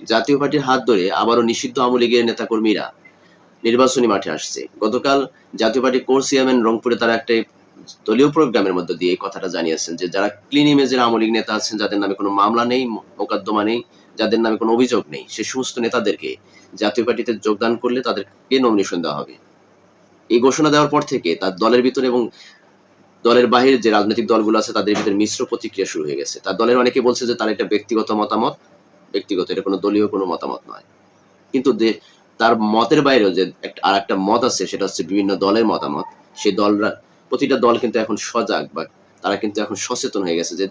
জাতীয় পার্টির হাত ধরে আবারও নিষিদ্ধ আওয়ামী লীগের নেতাকর্মীরা নির্বাচনী মাঠে আসছে। গতকাল জাতীয় পার্টি কোর চেয়ারম্যান রংপুরে তারা একটা দলীয় প্রোগ্রামের মধ্যে দিয়ে এই কথাটা জানিয়েছেন যে, যারা ক্লিন ইমেজের আওয়ামী লীগ নেতা আছেন, যাদের নামে কোনো মামলা নেই, মোকদ্দমা নেই, যাদের নামে কোনো অভিযোগ নেই, সে সমস্ত নেতাদেরকে জাতীয় পার্টিতে যোগদান করলে তাদেরকে নমিনেশন দেওয়া হবে। এই ঘোষণা দেওয়ার পর থেকে তার দলের ভিতরে এবং দলের বাহিরে যে রাজনৈতিক দলগুলো আছে, তাদের ভিতরে মিশ্র প্রতিক্রিয়া শুরু হয়ে গেছে। তার দলের অনেকে বলছে যে, তার একটা ব্যক্তিগত মতামত ব্যক্তিগত, এটা কোনো দলীয় কোনো মতামত নয়। কিন্তু তার মতের বাইরেও যে আর একটা মত আছে, সেটা হচ্ছে বিভিন্ন দলের মতামত। সেই দলরা, প্রতিটা দল কিন্তু এখন সজাগ বা তারা কিন্তু এখন সচেতন হয়ে গেছে যে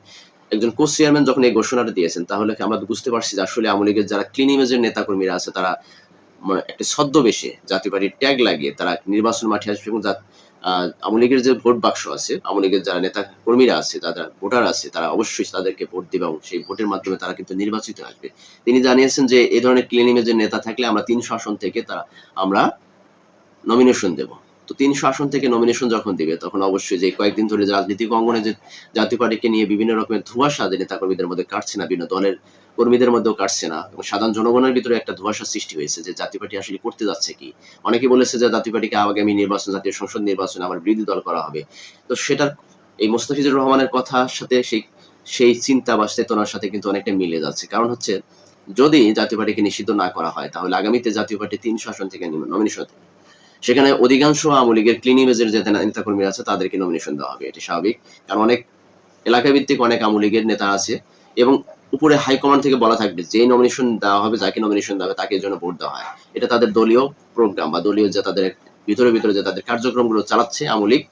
একজন কোচ চেয়ারম্যান যখন এই ঘোষণাটা দিয়েছেন, তাহলে আমরা বুঝতে পারছি যে আসলে আওয়ামী লীগের যারা ক্লিন ইমেজের নেতাকর্মীরা আছে, তারা মানে একটা ছদ্মবেশে জাতীয় পার্টির ট্যাগ লাগিয়ে তারা নির্বাচন মাঠে আসবে এবং আওয়ামী লীগের যে ভোট বাক্স আছে আওয়ামী লীগের যারা নেতা কর্মীরা আছে, তারা ভোটার আছে, তারা অবশ্যই তাদেরকে ভোট দেবে এবং সেই ভোটের মাধ্যমে তারা কিন্তু নির্বাচিত আসবে। তিনি জানিয়েছেন যে এই ধরনের ক্লিন ইমেজের নেতা থাকলে আমরা তিন শাসন থেকে তারা, আমরা নমিনেশন দেব। তো তিনশো আসন থেকে নমিনেশন যখন দিবে, তখন অবশ্যই যে কয়েকদিন ধরে রাজনৈতিক অঙ্গনে যে জাতীয় পার্টিকে নিয়ে বিভিন্ন রকমের ধোঁয়াশা যে নেতাকর্মীদের মধ্যে কাটছে না, বিভিন্ন দলের কর্মীদের মধ্যেও কাটছে না এবং সাধারণ জনগণের ভিতরে একটা ধোঁয়াশা সৃষ্টি হয়েছে যে জাতীয় পার্টি আসলে করতে যাচ্ছে কি। অনেকে বলেছে যে জাতীয় পার্টিকে আগামী নির্বাচন, জাতীয় সংসদ নির্বাচনে আবার বিরোধী দল করা হবে। তো সেটার এই মোস্তাফিজুর রহমানের কথার সাথে সেই সেই চিন্তা বা চেতনার সাথে কিন্তু অনেকটা মিলে যাচ্ছে। কারণ হচ্ছে যদি জাতীয় পার্টিকে নিষিদ্ধ না করা হয়, তাহলে আগামীতে জাতীয় পার্টি তিনশো আসন থেকে নমিনেশন সেখানে অধিকাংশ আওয়ামী লীগের ক্লিন ইমেজের যে নেতাকর্মী আছে, তাদেরকে নমিনেশন দেওয়া হবে, এটি স্বাভাবিক। কারণ অনেক এলাকা ভিত্তিক অনেক আওয়ামী লীগের নেতা আছে এবং উপরে হাইকমান্ড থেকে বলা থাকবে যে নমিনেশন দেওয়া হবে, যাকে নমিনেশন দেওয়া হবে, তাকে জন্য ভোট দেওয়া হয়। এটা তাদের দলীয় প্রোগ্রাম বা দলীয় যে তাদের ভিতরে ভিতরে যে তাদের কার্যক্রমগুলো চালাচ্ছে আওয়ামী লীগ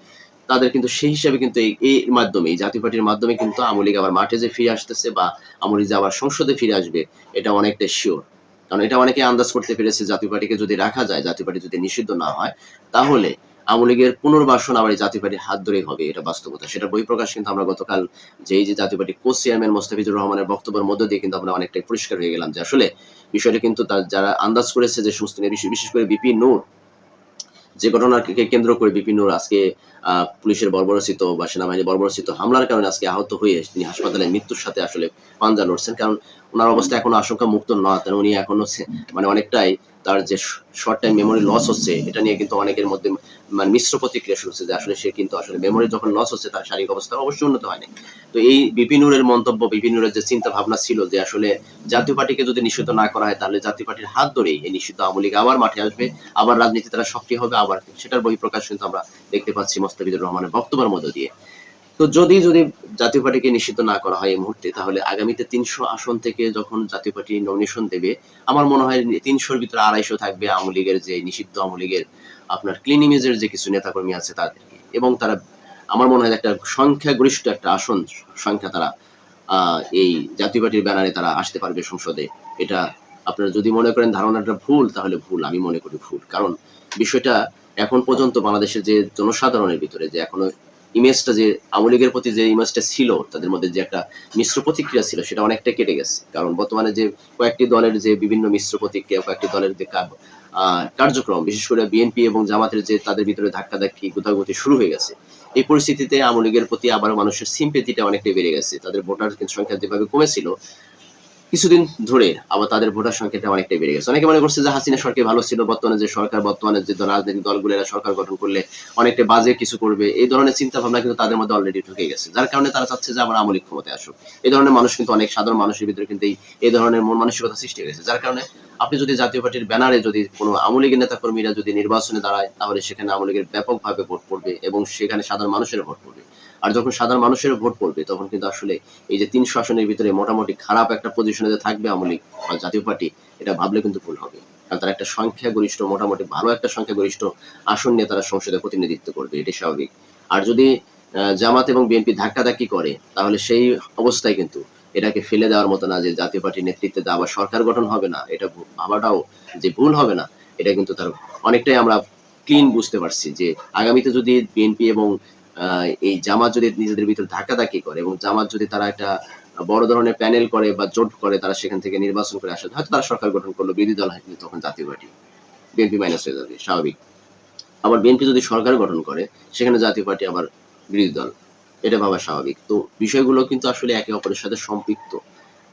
তাদের কিন্তু সেই হিসাবে কিন্তু এই মাধ্যমে জাতীয় পার্টির মাধ্যমে কিন্তু আওয়ামী লীগ আবার মাঠে যে ফিরে আসতেছে বা আওয়ামী লীগ যে আবার সংসদে ফিরে আসবে, এটা অনেকটা শিওর কারণ এটা অনেকে আন্দাজ করতে পেরেছে জাতীয় পার্টিকে যদি রাখা যায়, জাতীয় পার্টি যদি নিষিদ্ধ না হয়, তাহলে আওয়ামী লীগের পুনর্বাসন আবার এই জাতীয় পার্টির হাত ধরেই হবে, এটা বাস্তবতা। সেটা বহিঃপ্রকাশ কিন্তু আমরা গতকাল যে এই যে জাতীয় পার্টি কোচ চেয়ারম্যান মোস্তাফিজুর রহমানের বক্তব্যের মধ্য দিয়ে কিন্তু আমরা অনেকটাই পরিষ্কার হয়ে গেলাম যে আসলে বিষয়টা কিন্তু তার যারা আন্দাজ করেছে যে সমস্ত বিশেষ- করে বিপি নূর, যে ঘটনাকে কেন্দ্র করে বিপিন আজকে পুলিশের বর্বরচিত বা সেনাবাহিনী বর্বরচিত হামলার কারণে আজকে আহত হয়ে তিনি হাসপাতালে মৃত্যুর সাথে আসলে পাঞ্জা লড়ছেন। কারণ ওনার অবস্থা এখনও আশঙ্কা মুক্ত নয় তার উনি এখনও সে- মানে অনেকটাই তার যে শর্ট টাইম মেমোরি লস হচ্ছে, এটা নিয়ে কিন্তু অনেকের মধ্যে মানে মিশ্র প্রতিক্রিয়া শুরু হচ্ছে যে আসলে সে কিন্তু আসলে মেমোরি যখন লস হচ্ছে, তার শারীরিক অবস্থা অবশ্যই উন্নত হয়নি। তো এই বিপিনুরের মন্তব্য বিপিনুরের যে চিন্তা ভাবনা ছিল যে আসলে জাতীয় পার্টিকে যদি নিষিদ্ধ না করা হয়, তাহলে জাতীয় পার্টির হাত ধরেই এই নিষিদ্ধ আওয়ামী লীগ আবার মাঠে আসবে, আবার রাজনীতি তারা সক্রিয় হবে, আবার সেটার বহিঃপ্রকাশ কিন্তু আমরা দেখতে পাচ্ছি মোস্তাফিজুর রহমানের বক্তব্যের মধ্য দিয়ে। তো যদি যদি জাতীয় পার্টিকে নিষিদ্ধ না করা হয় এই মুহূর্তে, তাহলে আগামীতে তিনশো আসন থেকে যখন জাতীয় পার্টি নমিনেশন দেবে, আমার মনে হয় তিনশোর ভিতরে আড়াইশো থাকবে আওয়ামী লীগের যে নিষিদ্ধ আওয়ামী লীগের আপনার ক্লিন ইমেজের যে কিছু নেতাকর্মী আছে তাদেরকে। এবং তারা, আমার মনে হয় একটা সংখ্যাগরিষ্ঠ একটা আসন, সংখ্যা তারা এই জাতীয় পার্টির ব্যানারে তারা আসতে পারবে সংসদে। এটা আপনারা যদি মনে করেন ধারণাটা ভুল, তাহলে ভুল, আমি মনে করি ভুল। কারণ বিষয়টা এখন পর্যন্ত বাংলাদেশের যে জনসাধারণের ভিতরে, যে এখনও ইমেজটা যে আওয়ামী লীগের প্রতি যে ইমেজটা ছিল, তাদের মধ্যে যে একটা মিশ্র প্রতিক্রিয়া ছিল, সেটা অনেকটা কেটে গেছে। কারণ বর্তমানে যে কয়েকটি দলের যে বিভিন্ন মিশ্র প্রতিক্রিয়া, কয়েকটি দলের যে কার্যক্রম, বিশেষ করে বিএনপি এবং জামাতের যে তাদের ভিতরে ধাক্কাধাক্কি, গুতাগুতি শুরু হয়ে গেছে। এই পরিস্থিতিতে আওয়ামী লীগের প্রতি আবার মানুষের সিম্পেথিটা অনেকটাই বেড়ে গেছে। তাদের ভোটার সংখ্যা যেভাবে কমেছিল কিছুদিন ধরে আবার তাদের ভোটার সংখ্যাটা অনেকটাই বেড়ে গেছে। অনেকে মনে করছে যে হাসিনা সরকার ভালো ছিল, বর্তমানে যে সরকার, বর্তমানে যে রাজনৈতিক দলগুলো এরা সরকার গঠন করলে অনেকটা বাজে কিছু করবে। এই ধরনের চিন্তা ভাবনা কিন্তু তাদের মধ্যে অলরেডি ঢুকে গেছে। যার কারণে তারা চাচ্ছে যে আমরা আমলিক ক্ষমতায় আসুক। এই ধরনের মানুষ কিন্তু অনেক সাধারণ মানুষের ভিতরে কিন্তু এই ধরনের মন মানসিকতা সৃষ্টি হয়েছে। যার কারণে আপনি যদি জাতীয় পার্টির ব্যানারে যদি কোনো আওয়ামী লীগের নেতা কর্মীরা যদি নির্বাচনে দাঁড়ায়, তাহলে সেখানে আওয়ামী লীগের ব্যাপকভাবে ভোট পড়বে এবং সেখানে সাধারণ মানুষের ভোট পড়বে। আর যখন সাধারণ মানুষের ভোট পড়বে, তখন কিন্তু আসলে এই যে তিনশো আসনের ভিতরে মোটামুটি খারাপ একটা পজিশনে যে থাকবে আওয়ামী লীগ বা জাতীয় পার্টি, এটা ভাবলে কিন্তু ভুল হবে। কারণ তারা একটা সংখ্যাগরিষ্ঠ, মোটামুটি ভালো একটা সংখ্যাগরিষ্ঠ আসন নিয়ে তারা সংসদে প্রতিনিধিত্ব করবে এটি স্বাভাবিক। আর যদি জামাত এবং বিএনপি ধাক্কাধাক্কি করে, তাহলে সেই অবস্থায় কিন্তু এটাকে ফেলে দেওয়ার মতো না যে জাতীয় পার্টির নেতৃত্বে দেওয়া আবার সরকার গঠন হবে না, এটা ভাবাটাও যে ভুল হবে না, এটা কিন্তু তার অনেকটাই আমরা ক্লিন বুঝতে পারছি যে আগামীতে যদি বিএনপি এবং এই জামাত যদি নিজেদের ভিতরে ধাক্কাধাক্কি করে এবং জামাত যদি তারা একটা বড় ধরনের প্যানেল করে বা জোট করে, তারা সেখান থেকে নির্বাচন করে আসে, হয়তো তারা সরকার গঠন করল, বিরোধী দল কিন্তু তখন জাতীয় পার্টি, বিএনপি মাইনাস হয়ে যাবে, স্বাভাবিক। আবার বিএনপি যদি সরকার গঠন করে, সেখানে জাতীয় পার্টি আবার বিরোধী দল, এটা ভাবা স্বাভাবিক। তো বিষয়গুলো কিন্তু আসলে একে অপরের সাথে সম্পৃক্ত।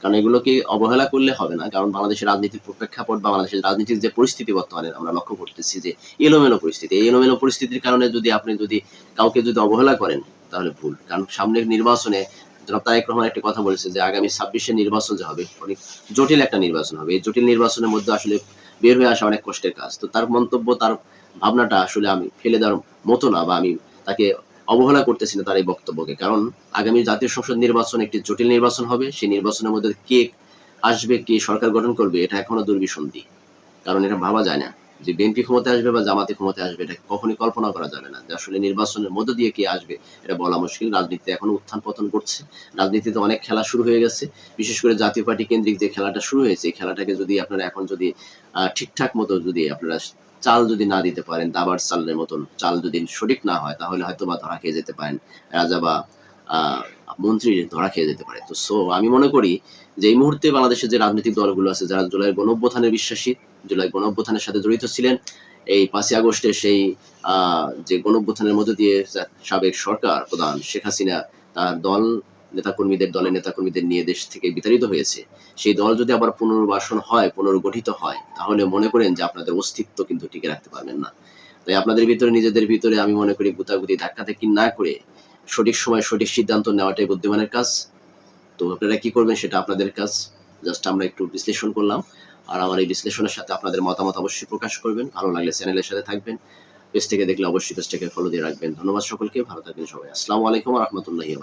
কারণ এগুলোকে অবহেলা করলে হবে না? কারণ বাংলাদেশের রাজনীতির প্রেক্ষাপট বা বাংলাদেশের রাজনীতির যে পরিস্থিতি বর্তমানে আমরা লক্ষ্য করতেছি যে এলোমেলো পরিস্থিতি। এই এলোমেলো পরিস্থিতির কারণে যদি আপনি যদি কাউকে যদি অবহেলা করেন, তাহলে ভুল। কারণ সামনের নির্বাচনে তারেক রহমান একটা কথা বলেছে যে আগামী ছাব্বিশে নির্বাচন যে হবে, অনেক জটিল একটা নির্বাচন হবে। এই জটিল নির্বাচনের মধ্যে আসলে বের হয়ে আসা অনেক কষ্টের কাজ। তো তার মন্তব্য, তার ভাবনাটা আসলে আমি ফেলে দেওয়ার মতো না বা আমি তাকে অবহেলা করতেছি না তার এই বক্তব্যকে। কারণ আগামী জাতীয় সংসদ নির্বাচন একটি জটিল নির্বাচন হবে, সেই নির্বাচনের মধ্যে কে আসবে, কে সরকার গঠন করবে, এটা এখনও দুর্বিসন্ধি। কারণ এটা ভাবা যায় না যে বিএনপি ক্ষমতায় আসবে বা জামাতে ক্ষমতায় আসবে, এটা কখনই কল্পনা করা যাবে না যে আসলে নির্বাচনের মধ্য দিয়ে কে আসবে, এটা বলা মুশকিল। রাজনীতিতে এখনও উত্থান পতন করছে রাজনীতিতে অনেক খেলা শুরু হয়ে গেছে। বিশেষ করে জাতীয় পার্টি কেন্দ্রিক যে খেলাটা শুরু হয়েছে, এই খেলাটাকে যদি আপনারা এখন যদি ঠিকঠাক মতো যদি আপনারা চাল যদি না দিতে পারেন, দাবার চালের মতন চাল যদি সঠিক না হয়, তাহলে হয়তো বা ধরা খেয়ে যেতে পারেন। রাজা বা মন্ত্রী ধরা খেয়ে যেতে পারে। তো সো আমি মনে করি যে এই মুহূর্তে বাংলাদেশের যে রাজনৈতিক দলগুলো আছে, যারা জুলাই গণঅভ্যুত্থানের বিশ্বাসী, জুলাই গণঅভ্যুত্থানের সাথে জড়িত ছিলেন, এই পাঁচই আগস্টে সেই যে গণঅভ্যুত্থানের মধ্য দিয়ে সাবেক সরকার প্রধান শেখ হাসিনা, তার দল নেতাকর্মীদের দলের নেতাকর্মীদের নিয়ে দেশ থেকে বিতাড়িত হয়েছে। সেই দল যদি আবার পুনর্বাসন হয়, পুনর্গঠিত হয়, তাহলে মনে করেন যে আপনাদের অস্তিত্ব কিন্তু টিকে রাখতে পারবেন না। তাই আপনাদের ভিতরে, নিজেদের ভিতরে আমি মনে করি গুতাগুতি ধাক্কাধাক্কি না করে সঠিক সময় সঠিক সিদ্ধান্ত নেওয়াটাই বুদ্ধিমানের কাজ। তো আপনারা কি করবেন সেটা আপনাদের কাজ। জাস্ট আমরা একটু বিশ্লেষণ করলাম। আর আমার এই বিশ্লেষণের সাথে আপনাদের মতামত অবশ্যই প্রকাশ করবেন। ভালো লাগলে চ্যানেলের সাথে থাকবেন। পেজ থেকে দেখলে অবশ্যই পেজটাকে ফলো দিয়ে রাখবেন। ধন্যবাদ সকলকে। ভালো থাকবেন সবাই। আসসালামু আলাইকুম রহমতুল্লাহি